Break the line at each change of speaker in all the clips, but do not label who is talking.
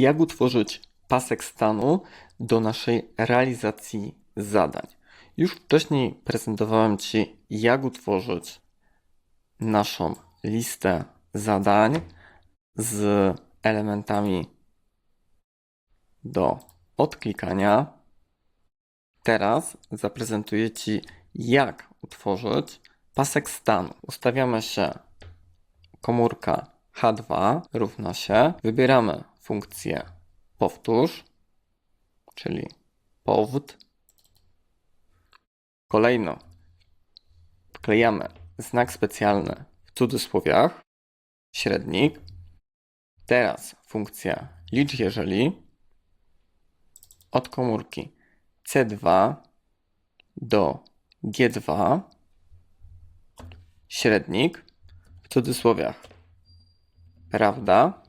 jak utworzyć pasek stanu do naszej realizacji zadań. Już wcześniej prezentowałem Ci, jak utworzyć naszą listę zadań z elementami do odklikania. Teraz zaprezentuję Ci, jak utworzyć pasek stanu. Ustawiamy się komórka H2 równa się. Wybieramy funkcję powtórz, czyli powd. Kolejno wklejamy znak specjalny w cudzysłowiach, średnik. Teraz funkcja licz jeżeli od komórki C2 do G2 średnik w cudzysłowiach prawda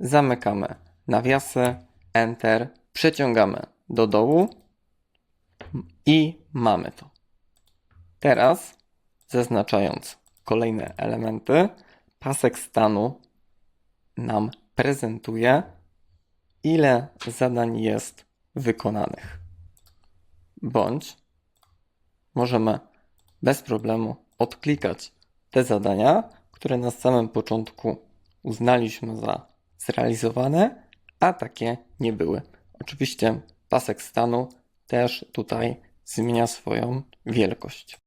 zamykamy. Nawiasy. Enter. Przeciągamy. Do dołu. I mamy to. Teraz zaznaczając kolejne elementy pasek stanu nam prezentuje ile zadań jest wykonanych. Bądź możemy bez problemu odklikać te zadania, które na samym początku uznaliśmy za zrealizowane, a takie nie były. Oczywiście pasek stanu też tutaj zmienia swoją wielkość.